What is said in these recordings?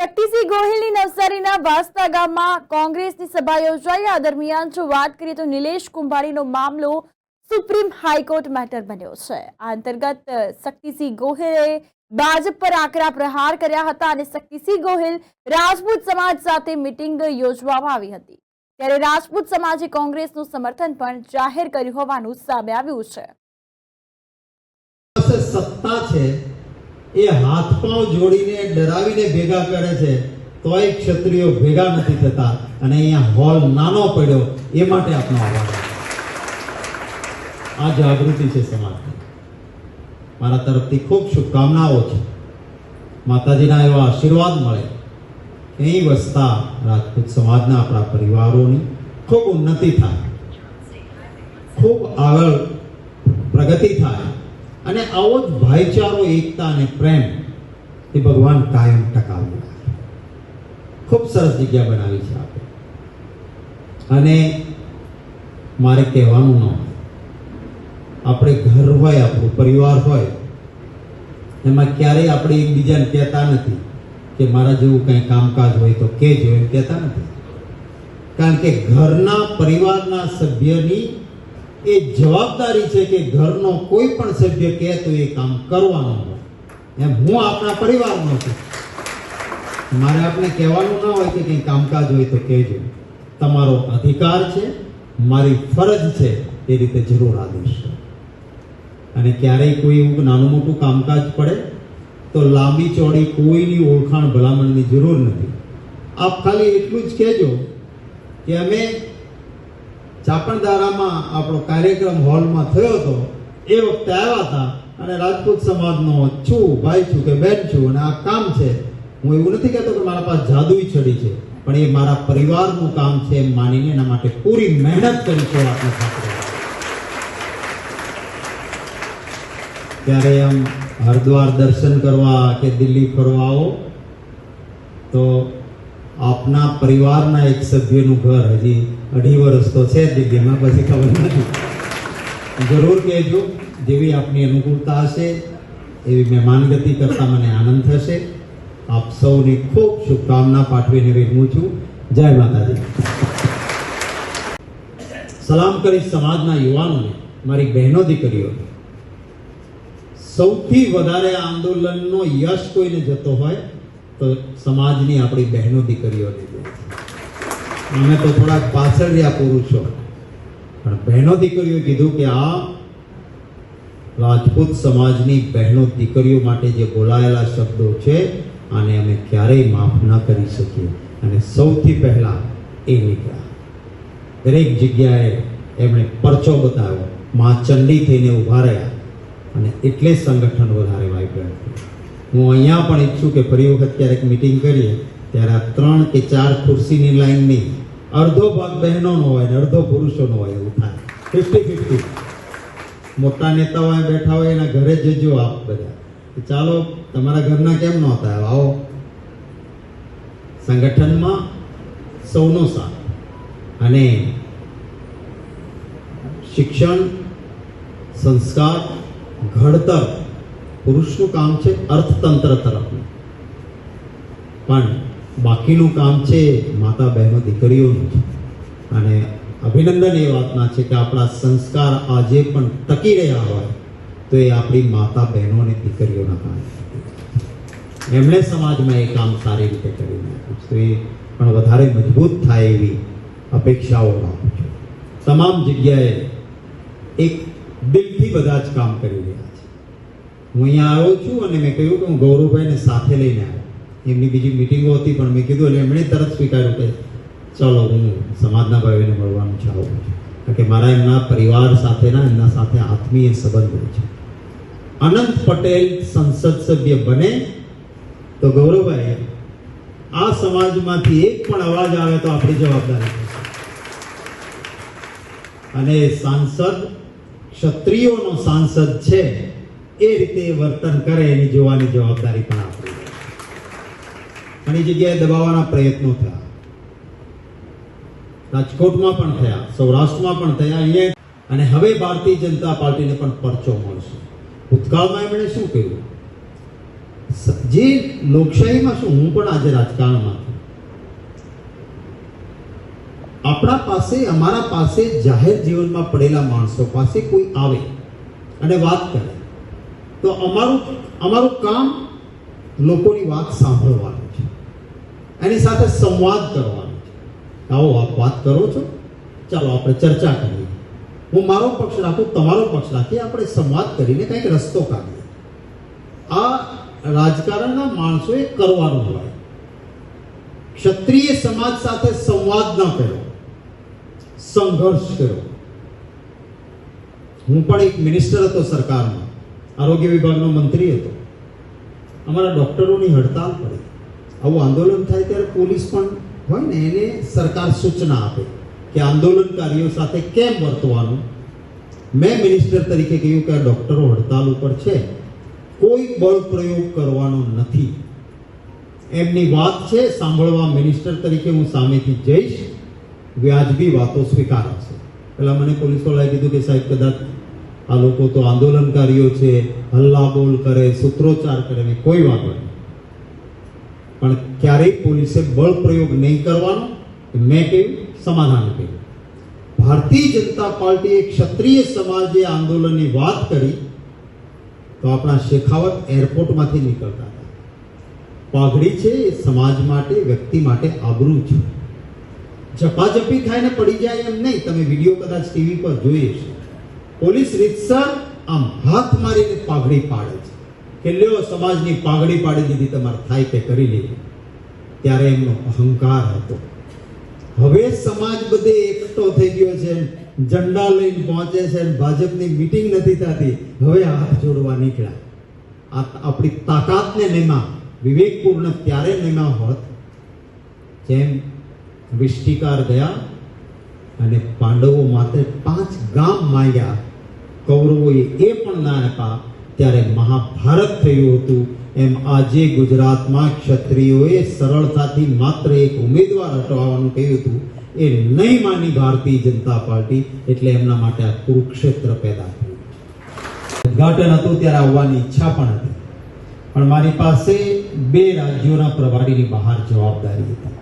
શક્તિસિંહ ગોહિલની નવસારીના વાસ્તા ગામમાં કોંગ્રેસની સભા યોજાઈ. આ દરમિયાન જો વાત કરીએ તો નિલેશ કુંભાણીનો મામલો સુપ્રીમ હાઈકોર્ટ મેટર બન્યો છે. આ અંતર્ગત શક્તિસિંહ ગોહિલે ભાજપ પર આકરા પ્રહાર કર્યા હતા અને શક્તિસિંહ ગોહિલ રાજપૂત સમાજ સાથે મિટિંગ યોજવામાં આવી હતી. ત્યારે રાજપૂત સમાજે કોંગ્રેસનું સમર્થન પણ જાહેર કર્યું હોવાનું સામે આવ્યું છે. સત્તા છે એ હાથ પાંવ જોડીને ડરાવીને ભેગા કરે છે, તોય ક્ષત્રિયો ભેગા નથી થતા. અને અહીંયા હોલ નાનો પડ્યો, એ માટે આપનો આભાર. આ જાગૃતિ છે સમાજની. મારા તરફથી ખૂબ શુભકામનાઓ છે. માતાજીના એવા આશીર્વાદ મળે. અહીં વસતા રાજપૂત સમાજના આપણા પરિવારોની ખૂબ ઉન્નતિ થાય. ખૂબ આગળ પ્રગતિ થાય. અને આવો જ ભાઈચારો, એકતા અને પ્રેમ એ ભગવાન કાયમ ટકાવી રાખે. ખૂબ સરસ જગ્યા બનાવી છે આપણે. અને મારે કહેવાનું ન આપણે ઘર હોય, આપણું પરિવાર હોય, એમાં ક્યારેય આપણે એકબીજાને કહેતા નથી કે મારા જેવું કંઈ કામકાજ હોય તો કહેજો એમ કહેતા નથી. કારણ કે ઘરના પરિવારના સભ્યની એ જવાબદારી છે કે ઘરનો કોઈ પણ સભ્ય કહે તો એ કામ કરવાનો એમ હું આપણા પરિવારનો છું. મારે આપણે કહેવાનું ના હોય કે કંઈ કામકાજ હોય તો કહેજો. તમારો અધિકાર છે, મારી ફરજ છે, એ રીતે જરૂર આદેશ. અને ક્યારેય કોઈ એવું નાનું મોટું કામકાજ પડે, તો લાંબી ચોડી કોઈની ઓળખાણ ભલામણની જરૂર નથી. આપ ખાલી એટલું જ કહેજો કે અમે ચાપણદારામાં આપણો કાર્યક્રમ હોલમાં થયો હતો. એ વખતે આવ્યા હતા અને રાજપૂત સમાજનો છું, ભાઈ છું કે બેન છું અને આ કામ છે. હું એવું નથી કહેતો કે મારા પાસે જાદુઈ છડી છે, પણ એ મારા પરિવારનું કામ છે એમ માનીને એના માટે પૂરી મહેનત કરી છે આપણે સાથે. ત્યારે એમ હરિદ્વાર દર્શન કરવા કે દિલ્હી ફરવા આવો, તો આપના પરિવારના એક સભ્યનું ઘર હજી અઢી વર્ષ તો છે દિવ્યમાં પછી ખબર નથી. જરૂર કહેજો, જેવી આપની અનુકૂળતા હશે, એવી મહેમાનગતિ કરતા મને આનંદ થશે. આપ સૌની ખૂબ શુભકામના પાઠવીને વિરમું છું. જય માતાજી. સલામ કરીશ સમાજના યુવાનોને, મારી બહેનો દીકરીઓ સૌથી વધારે આંદોલનનો યશ કોઈને જતો હોય તો સમાજની આપણી બહેનો દીકરીઓને અમે તો થોડાક પાછળ રહ્યા પુરુષો પણ બહેનો દીકરીઓ કીધું કે આ રાજપૂત સમાજની બહેનો દીકરીઓ માટે જે બોલાયેલા શબ્દો છે, આને અમે ક્યારેય માફ ન કરી શકીએ. અને સૌથી પહેલા એ નીકળ્યા. દરેક જગ્યાએ એમણે પરચો બતાવ્યો. મા ચંડી થઈને ઊભા રહ્યા. અને એટલે સંગઠન વધારે વાઇબ્રન્ટ હું અહીંયા પણ ઈચ્છું કે ફરી વખત ક્યારેક મિટિંગ કરીએ, ત્યારે આ ત્રણ કે ચાર ખુરશીની લાઈનની અડધો ભાગ બહેનોનો હોય ને અડધો પુરુષોનો હોય એવું થાય. ફિફ્ટી ફિફ્ટી મોટા નેતાઓ બેઠા હોય, એના ઘરે જજો આપ બધા. ચાલો, તમારા ઘરના કેમ નહોતા? આવો. સંગઠનમાં સૌનો સાથ. અને શિક્ષણ, સંસ્કાર ઘડતર પુરુષનું કામ છે અર્થતંત્ર તરફનું. પણ બાકીનું કામ છે માતા બહેનો દીકરીઓનું અને અભિનંદન એ વાતના છે કે આપણા સંસ્કાર આજે પણ ટકી રહ્યા હોય તો એ આપણી માતા બહેનો અને દીકરીઓના કારણે એમણે સમાજમાં એ કામ સારી રીતે કરી નાખ્યું તો એ પણ વધારે મજબૂત થાય એવી અપેક્ષાઓ રાખું છું. તમામ જગ્યાએ એક દિલથી બધા જ કામ કરી રહ્યા છે હું અહીંયા આવ્યો છું અને મેં કહ્યું કે હું ગૌરવભાઈને સાથે લઈને આવ્યો. એમની બીજી મિટિંગો હતી, પણ મેં કીધું એટલે એમણે તરત સ્વીકાર્યું કે ચલો, હું સમાજના ભાઈઓને મળવાનું ચાહું છું. કારણ કે મારા એમના પરિવાર સાથેના, એમના સાથે આત્મીય સંબંધો છે. અનંત પટેલ સંસદ સભ્ય બને. તો ગૌરવભાઈ, આ સમાજમાંથી એક પણ અવાજ આવે તો આપણી જવાબદારી અને સાંસદ, ક્ષત્રિયોનો સાંસદ છે. એ રીતે વર્તન કરે એની જોવાની જવાબદારી પણ આપણી ઘણી જગ્યાએ દબાવવાના પ્રયત્નો થયા. રાજકોટમાં પણ થયા, સૌરાષ્ટ્રમાં પણ થયા, અહીંયા. અને હવે ભારતીય જનતા પાર્ટીને પણ પરચો મળશે. ભૂતકાળમાં એમણે શું કહ્યું જે લોકશાહીમાં શું હું પણ આજે રાજકારણમાં છું. આપણા પાસે, અમારા પાસે જાહેર જીવનમાં પડેલા માણસો પાસે કોઈ આવે અને વાત કરે. તો અમારું અમારું કામ લોકોની વાત સાંભળવાની છે. એની સાથે સંવાદ કરવાનો છે. આવો આપ વાત કરો છો. ચાલો આપણે ચર્ચા કરીએ. હું મારો પક્ષ રાખું, તમારો પક્ષ રાખીએ. આપણે સંવાદ કરીને કંઈક રસ્તો કાઢીએ. આ રાજકારણના માણસોએ કરવાનું હોય. ક્ષત્રિય સમાજ સાથે સંવાદ ન કર્યો. સંઘર્ષ કર્યો. હું પણ એક મિનિસ્ટર હતો સરકારમાં. આરોગ્ય વિભાગનો મંત્રી હતો. અમારા ડૉક્ટરોની હડતાલ પડી. આવું આંદોલન થાય ત્યારે પોલીસ પણ હોય ને, એને સરકાર સૂચના આપે કે આંદોલનકારીઓ સાથે કેમ વર્તવાનું? મેં મિનિસ્ટર તરીકે કહ્યું કે આ ડૉક્ટરો હડતાલ ઉપર છે. કોઈ બળ પ્રયોગ કરવાનો નથી. એમની વાત છે, સાંભળવા મિનિસ્ટર તરીકે હું સામેથી જઈશ. વ્યાજબી વાતો સ્વીકારાશે. પેલા મને પોલીસ વાળાએ કીધું કે સાહેબ કદાચ આ લોકો તો આંદોલનકારીઓ છે, હલ્લા બોલ કરે, સૂત્રોચ્ચાર કરે કોઈ વાંધો નહીં. પણ ક્યારેય પોલીસે બળ પ્રયોગ નહીં કરવાનો મેં કહ્યું, સમાધાન કહ્યું. ભારતીય જનતા પાર્ટીએ ક્ષત્રિય સમાજે આંદોલનની વાત કરી તો આપણા શેખાવત એરપોર્ટમાંથી નીકળતા હતા. પાઘડી છે એ સમાજ માટે, વ્યક્તિ માટે આબરૂ છે. ઝપાઝપી થાય ને પડી જાય એમ નહીં. તમે વીડિયો કદાચ ટીવી પર જોઈ છે પોલીસ રીતસર આમ હાથ મારીને પાઘડી પાડે છે. કે લ્યો, સમાજની પાઘડી પાડી દીધી, તમારે થાય તે કરી લીધી. ત્યારે એમનો અહંકાર હતો. હવે સમાજ બધે એકઠો થઈ ગયો છે, ઝંડા લઈને પહોંચે છે, ભાજપની મીટિંગ નથી થતી. હવે હાથ જોડવા નીકળ્યા. આ આપણી તાકાતને નેમા, વિવેકપૂર્ણ ત્યારે નેમા હોત જેમ વિષ્ટિકાર ગયા અને પાંડવો માત્ર પાંચ ગામ માંગ્યા. કૌરવોએ એ પણ ના આપ્યા ત્યારે મહાભારત થયું હતું. એમ આજે ગુજરાતમાં ક્ષત્રિયોએ સરળતાથી માત્ર એક ઉમેદવાર હટાવવાનું કહ્યું હતું. એ નહીં માની ભારતીય જનતા પાર્ટી, એટલે એમના માટે આ કુરુક્ષેત્ર પેદા થયું. ઉદઘાટન હતું, ત્યારે આવવાની ઈચ્છા પણ હતી. પણ મારી પાસે બે રાજ્યોના પ્રભારીની બહાર જવાબદારી હતી.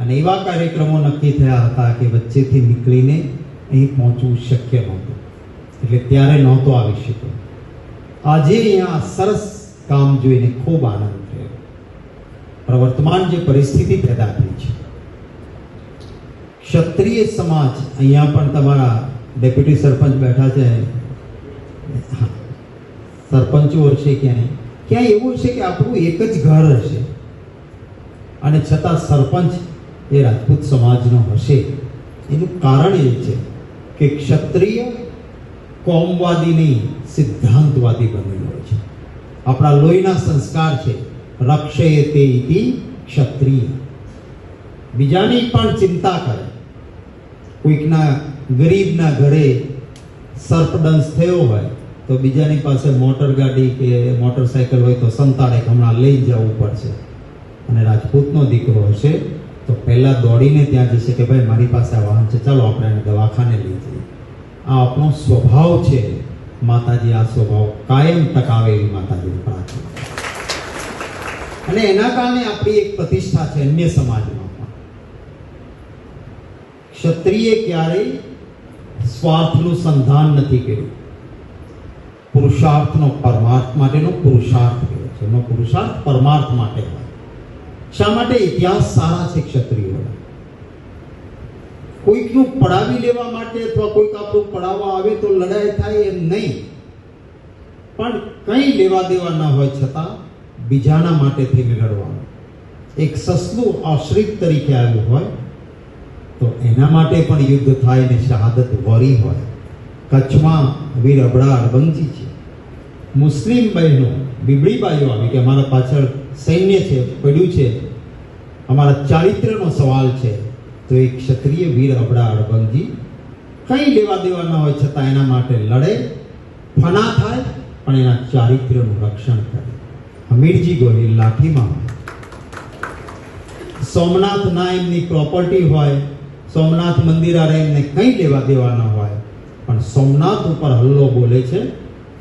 અને એવા કાર્યક્રમો નક્કી થયા હતા કે વચ્ચેથી નીકળીને અહીં પહોંચવું શક્ય નહોતું. એટલે ત્યારે નહોતો આવી શક્યો. આજે અહીંયા સરસ કામ જોઈને ખૂબ આનંદ થયો. પણ વર્તમાન જે પરિસ્થિતિ પેદા થઈ છે, ક્ષત્રિય સમાજ અહીંયા પણ તમારા ડેપ્યુટી સરપંચ બેઠા છે. સરપંચો હશે ક્યાંય ક્યાંય એવું છે કે આપણું એક જ ઘર હશે. અને છતાં સરપંચ એ રાજપૂત સમાજનો હશે. એનું કારણ એ છે કે ક્ષત્રિય કોમવાદી નહીં સિદ્ધાંતવાદી બનેલો છે. આપણા લોહીના સંસ્કાર છે રક્ષે તે ક્ષત્રિય. બીજાની પણ ચિંતા કરે. કોઈકના ગરીબના ઘરે સર્પદંશ થયો હોય, તો બીજાની પાસે મોટર ગાડી કે મોટરસાયકલ હોય તો સંતાડે હમણાં લઈ જવું પડશે. અને રાજપૂતનો દીકરો હશે, તો પહેલાં દોડીને ત્યાં જશે કે ભાઈ મારી પાસે આ વાહન છે, ચાલો આપણે એને દવાખાને લઈ જઈએ. આ આપણો સ્વભાવ છે. માતાજી આ સ્વભાવ કાયમ ટકાવે એવી માતાજી પ્રાર્થના. અને એના કારણે આપણી એક પ્રતિષ્ઠા છે અન્ય સમાજમાં પણ. ક્ષત્રિય ક્યારેય સ્વાર્થનું સંધાન નથી કર્યું. પુરુષાર્થનો પરમાર્થ માટેનો પુરુષાર્થ કર્યો છે. એનો પુરુષાર્થ પરમાર્થ માટે હોય. શા માટે ઇતિહાસ સારા છે ક્ષત્રિયોના? કોઈકનું પડાવી લેવા માટે અથવા કોઈક આપણું પડાવવા આવે તો લડાઈ થાય એમ નહીં. પણ કંઈ લેવા દેવા ન હોય છતાં બીજાના માટે થઈને લડવાનું. એક સસલું આશ્રિત તરીકે આવ્યું હોય તો એના માટે પણ યુદ્ધ થાય ને શહાદત વરી હોય. કચ્છમાં વીર અબડા અડબંજી છે. મુસ્લિમ બહેનો, બીબડીબાઈઓ આવી કે અમારા પાછળ સૈન્ય છે પડ્યું છે. અમારા ચારિત્રનો સવાલ છે. તો એક ક્ષત્રિય વીર અબડા અડબંગજી કંઈ લેવા દેવા ન હોય છતાં એના માટે લડે, ફના થાય, પણ એના ચારિત્ર્યનું રક્ષણ કરે. હમીરજી ગોહિલ લાઠીમાં. સોમનાથ ના એમની પ્રોપર્ટી હોય, સોમનાથ મંદિર આરે એમને કંઈ લેવા દેવા ન હોય, પણ સોમનાથ ઉપર હલ્લો બોલે છે,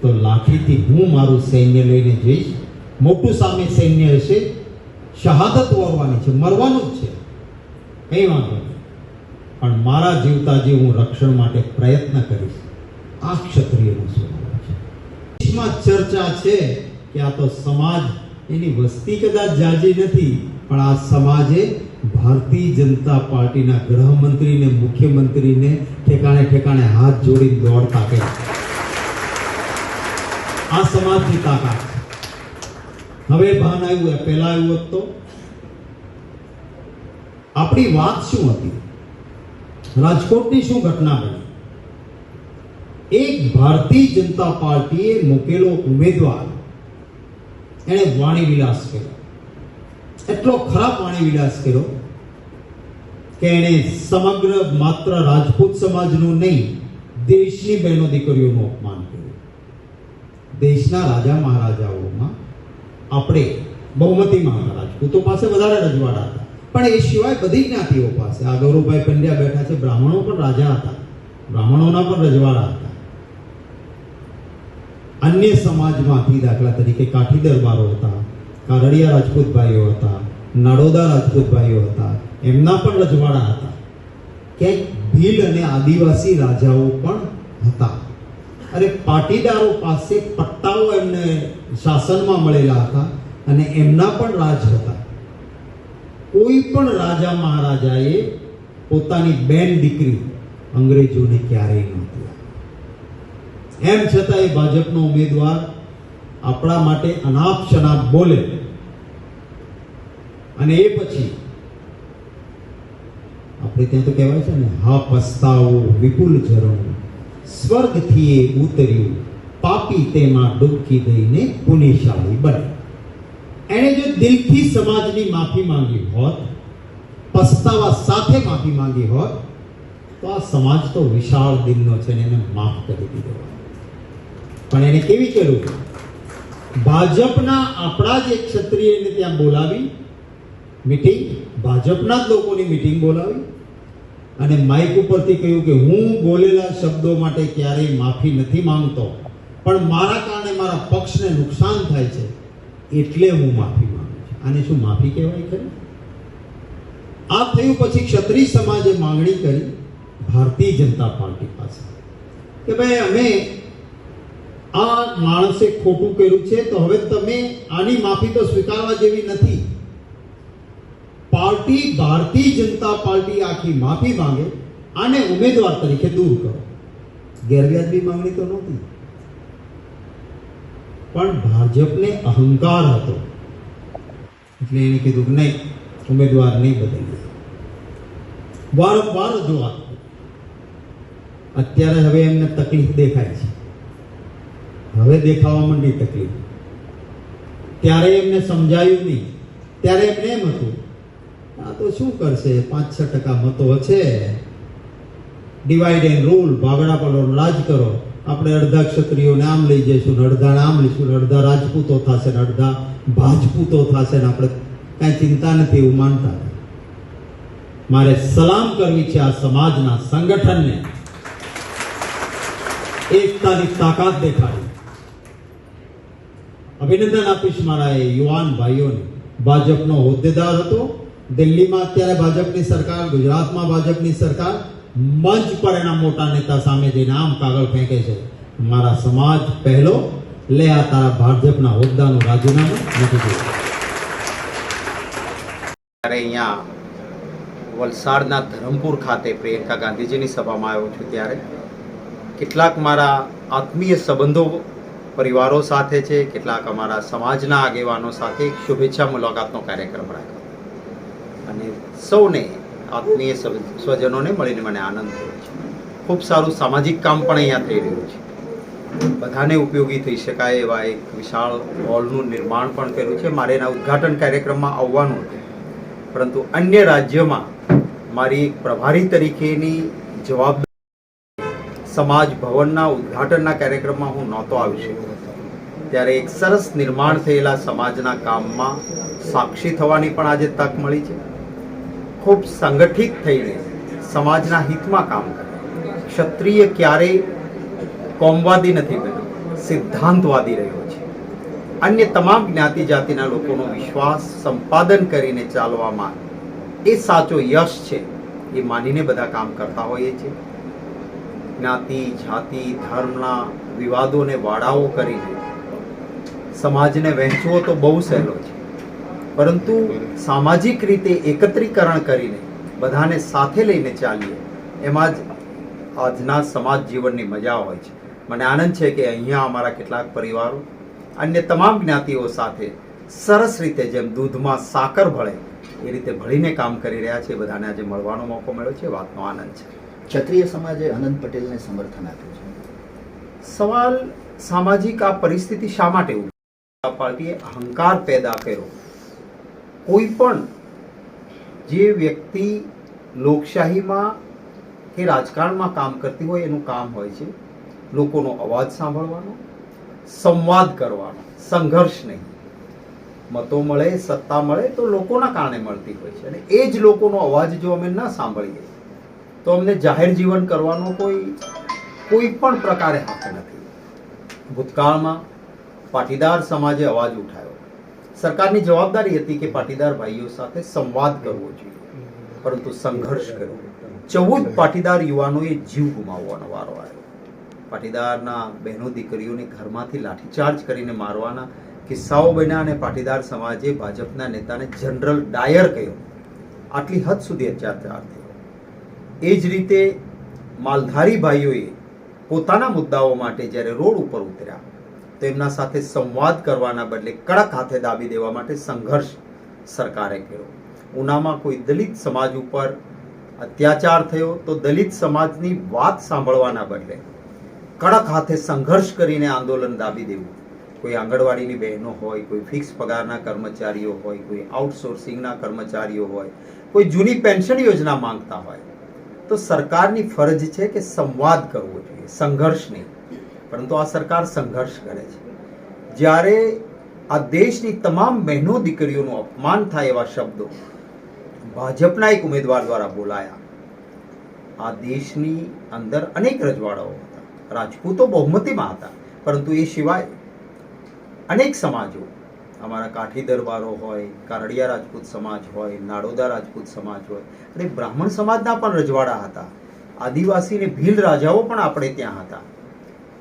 તો લાઠીથી હું મારું સૈન્ય લઈને જઈશ. મોટું સામે સૈન્ય હશે, શહાદત વરવાની છે, મરવાનું જ છે. કંઈ વાંધો પણ મારા જીવતા જીવ હું રક્ષણ માટે પ્રયત્ન કરીશ, આ ક્ષત્રિયનો સ્વભાવ છે. દેશમાં ચર્ચા છે કે આ તો સમાજ એની વસ્તી કદાચ જાજી નથી, પણ આ સમાજે ભારતીય જનતા પાર્ટીના ગૃહમંત્રીને, મુખ્યમંત્રીને ઠેકાણે ઠેકાણે હાથ જોડીને દોડતા કર્યા. આ સમાજની તાકાત હવે ભાન આવ્યું પહેલા આવ્યું હોત આપણી વાત શું હતી? રાજકોટની શું ઘટના બની? એક ભારતીય જનતા પાર્ટીએ મૂકેલો ઉમેદવાર એણે વાણી વિલાસ કર્યો. એટલો ખરાબ વાણી વિલાસ કર્યો કે એણે સમગ્ર માત્ર રાજપૂત સમાજનું નહીં, દેશની બહેનો દીકરીઓનું અપમાન કર્યું. દેશના રાજા મહારાજાઓમાં આપણે બહુમતીમાં હતા રાજપૂતો પાસે વધારે રજવાડા હતા. પણ એ સિવાય બધી જ્ઞાતિઓ પાસે. આ ગૌરવભાઈ પંડ્યા બેઠા છે, બ્રાહ્મણો પણ રાજા હતા. બ્રાહ્મણોના પણ રજવાડા હતા. અન્ય સમાજમાંથી દાખલા તરીકે કાઠી દરબારો હતા, કારડિયા રાજપૂત હતા, નડોદા રાજપૂત હતા, એમના પણ રજવાડા હતા. ક્યાંક ભીલ અને આદિવાસી રાજાઓ પણ હતા. અરે પાટીદારો પાસે પટ્ટાઓ એમને શાસનમાં મળેલા હતા અને એમના પણ રાજ હતા. કોઈ પણ રાજા મહારાજાએ પોતાની બેન દીકરી અંગ્રેજોને ક્યારેય નહોતી એમ છતાં એ ભાજપનો ઉમેદવાર આપણા માટે અનાપ શનાપ બોલે અને એ પછી આપણે ત્યાં તો કહેવાય છે ને, હા પસ્તાવો વિપુલ ઝરણું, સ્વર્ગથી એ ઉતર્યું, પાપી તેમાં ડૂબકી દઈને પુણ્યશાળી બને. એણે જો દિલથી સમાજની માફી માંગી હોત, પસ્તાવા સાથે માફી માંગી હોત, તો આ સમાજ તો વિશાળ દિલનો છે ને એને માફ કરી દીધો પણ એને કેવી કર્યું ભાજપના આપણા જ એક ક્ષત્રિયને ત્યાં બોલાવી, મીટિંગ, ભાજપના જ લોકોની મીટિંગ બોલાવી, અને માઇક ઉપરથી કહ્યું કે હું બોલેલા શબ્દો માટે ક્યારેય માફી નથી માંગતો, પણ મારા કારણે મારા પક્ષને નુકસાન થાય છે. એટલે હું માફી માંગુ છું. આને શું માફી કહેવાય ખરી? આ થયું પછી ક્ષત્રિય સમાજે માંગણી કરી ભારતીય જનતા પાર્ટી પાસે કે ભાઈ અમે આ માણસે ખોટું કર્યું છે તો હવે તમે આની માફી તો સ્વીકારવા જેવી નથી. પાર્ટી ભારતીય જનતા પાર્ટી આખી માફી માંગે, આને ઉમેદવાર તરીકે દૂર કરો. ગેરવ્યાજબી માંગણી તો નહોતી. પણ ભાજપને અહંકાર હતો. એટલે એને કીધું કે નહીં, ઉમેદવાર નહીં બદલીએ. વારંવાર રજૂઆત. અત્યારે હવે એમને તકલીફ દેખાય છે. હવે દેખાવા માંડી તકલીફ. ત્યારે એમને સમજાયું નહીં. ત્યારે એમને એમ હતું, આ તો શું કરશે? પાંચ છ ટકા મતો છે. ડિવાઈડ એન્ડ રૂલ ભાગડા પર રાજ કરો. આપણે અડધા ક્ષત્રિયોને આમ લઈ જઈશું ને અડધા આમ લઈશું ને અડધા રાજપૂતો થશે ને અડધા ભાજપૂતો થશે ને આપણે કાંઈ ચિંતા નથી એવું માનતા મારે સલામ કરવી છે આ સમાજના સંગઠનને. એકતાની તાકાત દેખાડી. અભિનંદન આપીશ મારા એ યુવાન ભાઈઓને. ભાજપનો હોદ્દેદાર હતો. દિલ્હીમાં અત્યારે ભાજપની સરકાર, ગુજરાતમાં ભાજપની સરકાર. મંચ પર એના મોટા નેતા સામે જઈને આમ કાગળ ફેંકે છે. મારા સમાજ પહેલો, લે આ તારા ભાજપના હોદ્દાનું રાજીનામું નથી જોયું. અહીંયા વલસાડના ધરમપુર ખાતે પ્રિયંકા ગાંધીજીની સભામાં આવ્યો છું ત્યારે. કેટલાક મારા આત્મીય સંબંધો, પરિવારો સાથે છે, કેટલાક અમારા સમાજના આગેવાનો સાથે શુભેચ્છા મુલાકાતનો કાર્યક્રમ રાખ્યો. અને સૌને આત્મીય સ્વ- સ્વજનોને મળીને મને આનંદ થયો છે. ખૂબ સારું સામાજિક કામ પણ અહીંયા થઈ રહ્યું છે. બધાને ઉપયોગી થઈ શકાય એવા એક વિશાળ હોલનું નિર્માણ પણ કર્યું છે. મારે એના ઉદ્ઘાટન કાર્યક્રમમાં આવવાનું હતું. પરંતુ અન્ય રાજ્યમાં મારી પ્રભારી તરીકેની જવાબદારી સમાજ ભવનના ઉદ્ઘાટનના કાર્યક્રમમાં હું નહોતો આવી શક્યો. ત્યારે એક સરસ નિર્માણ થયેલા સમાજના કામમાં સાક્ષી થવાની પણ આજે તક મળી છે. ખૂબ સંગઠિત થઈને સમાજના હિતમાં કામ કરે. ક્ષત્રિય ક્યારેય કોમવાદી નથી બન્યો, સિદ્ધાંતવાદી રહ્યો છે. અન્ય તમામ જ્ઞાતિ જાતિના લોકોનો વિશ્વાસ સંપાદન કરીને ચાલવામાં એ સાચો યશ છે એ માનીને બધા કામ કરતા હોઈએ છીએ. જ્ઞાતિ, જાતિ, ધર્મના વિવાદોને વાડાઓ કરીને સમાજને વહેંચવો તો બહુ સહેલો છે. પરંતુ સામાજિક રીતે એકત્રીકરણ કરીને બધાને સાથે લઈને ચાલીએ એમાં જ આજના સમાજ જીવનની મજા હોય છે. મને આનંદ છે કે અહીંયા અમારા કેટલાક પરિવારો અન્ય તમામ જ્ઞાતિઓ સાથે સરસ રીતે જેમ દૂધમાં સાકર ભળે એ રીતે ભળીને કામ કરી રહ્યા છે. બધાને આજે મળવાનો મોકો મળ્યો છે. વાતનો આનંદ છે. ક્ષત્રિય સમાજે અનંત પટેલને સમર્થન આપ્યું છે. સવાલ સામાજિક આ પરિસ્થિતિ શા માટે ઊભી? પાર્ટીએ અહંકાર પેદા કર્યો. કોઈ પણ જે વ્યક્તિ લોકશાહીમાં કે રાજકારણમાં કામ કરતી હોય, એનું કામ હોય છે, લોકોનો અવાજ સાંભળવાનો, સંવાદ કરવાનો, સંઘર્ષ નહીં. મતો મળે, સત્તા મળે, તો લોકોના કારણે મળતી હોય છે. અને એ જ લોકોનો અવાજ જો અમે ન સાંભળીએ, તો અમને જાહેર જીવન કરવાનો કોઈ કોઈ પણ પ્રકારે હક નથી. ભૂતકાળમાં પાટીદાર સમાજે અવાજ ઉઠાવ્યો. સરકારની જવાબદારી હતી કે પાટીદાર ભાઈઓ સાથે સંવાદ કરવો જોઈએ. પરંતુ સંઘર્ષ કર્યો. ચૌદ પાટીદાર યુવાનોએ જીવ ગુમાવવાનો વારો આવ્યો. પાટીદારના બહેનો દીકરીઓને ઘરમાંથી લાઠીચાર્જ કરીને મારવાના કિસ્સાઓ બન્યા અને પાટીદાર સમાજે ભાજપના નેતાને જનરલ ડાયર કહ્યો. આટલી હદ સુધી અત્યાચાર થયો. એ જ રીતે માલધારી ભાઈઓએ પોતાના મુદ્દાઓ માટે જ્યારે રોડ ઉપર ઉતર્યા તો એમના સાથે સંવાદ કરવાના બદલે કડક હાથે દાબી દેવા માટે સંઘર્ષ સરકારે કર્યો. ઉનામાં કોઈ દલિત સમાજ ઉપર અત્યાચાર થયો તો દલિત સમાજની વાત સાંભળવાના બદલે કડક હાથે સંઘર્ષ કરીને આંદોલન દાબી દેવું. કોઈ આંગણવાડીની બહેનો હોય, કોઈ ફિક્સ પગારના કર્મચારીઓ હોય, કોઈ આઉટસોર્સિંગના કર્મચારીઓ હોય, કોઈ જૂની પેન્શન યોજના માંગતા હોય, તો સરકારની ફરજ છે કે સંવાદ કરવો જોઈએ, સંઘર્ષ નહીં. પરંતુ આ સરકાર સંઘર્ષ કરે છે. જ્યારે આ દેશની તમામ બહેનો દીકરીઓનું અપમાન થાય એવા શબ્દો ભાજપના એક ઉમેદવાર દ્વારા બોલાયા. આ દેશની અંદર અનેક રજવાડાઓ હતા. રાજપૂતો બહુમતીમાં હતા. પરંતુ એ સિવાય અનેક સમાજો, અમારા કાઠી દરબારો હોય, કારડિયા રાજપૂત સમાજ હોય, નાડોદા રાજપૂત સમાજ હોય, અને બ્રાહ્મણ સમાજના પણ રજવાડા હતા. આદિવાસી ને ભીલ રાજાઓ પણ આપણે ત્યાં હતા.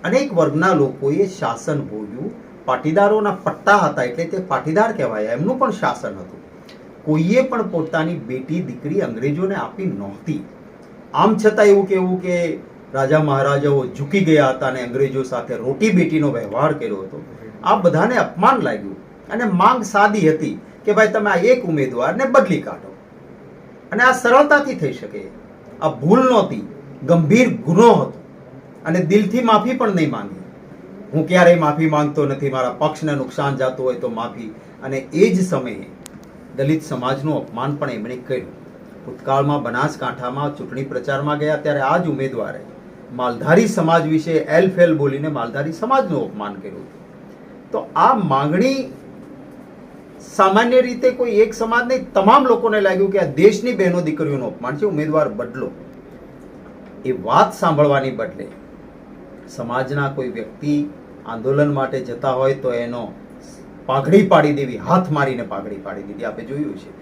અનેક વર્ગના લોકોએ શાસન ભોગ્યું. પાટીદારોના પટ્ટા હતા એટલે તે પાટીદાર કહેવાય. એમનું પણ શાસન હતું. કોઈએ પણ પોતાની બેટી, દીકરી અંગ્રેજોને આપી નહોતી. આમ છતાં એવું કેવું કે રાજા મહારાજાઓ ઝૂકી ગયા હતા અને અંગ્રેજો સાથે રોટી બેટીનો વ્યવહાર કર્યો હતો. આ બધાને અપમાન લાગ્યું અને માંગ સાદી હતી કે ભાઈ તમે આ એક ઉમેદવારને બદલી કાઢો. અને આ સરળતાથી થઈ શકે. આ ભૂલ નહોતી. ગંભીર ગુનો હતો. અને દિલથી માફી પણ નહીં માંગી. હું ક્યારેય માફી માંગતો નથી, મારા પક્ષને નુકસાન જાતું હોય તો માફી. અને એ જ સમયે દલિત સમાજનું અપમાન પણ એમણે કર્યું. ભૂતકાળમાં બનાસકાંઠામાં ચૂંટણી પ્રચારમાં ગયા ત્યારે આ જ ઉમેદવારે માલધારી સમાજ વિશે એલ ફેલ બોલીને માલધારી સમાજનું અપમાન કર્યું. તો આ માંગણી સામાન્ય રીતે કોઈ એક સમાજ નહીં તમામ લોકોને લાગ્યું કે આ દેશની બહેનો દીકરીઓનું અપમાન છે, ઉમેદવાર બદલો. એ વાત સાંભળવાની બદલે સમાજના કોઈ વ્યક્તિ આંદોલન માટે જતા હોય તો એનો પાઘડી પાડી દેવી, હાથ મારીને પાઘડી પાડી દીધી આપણે જોયું છે.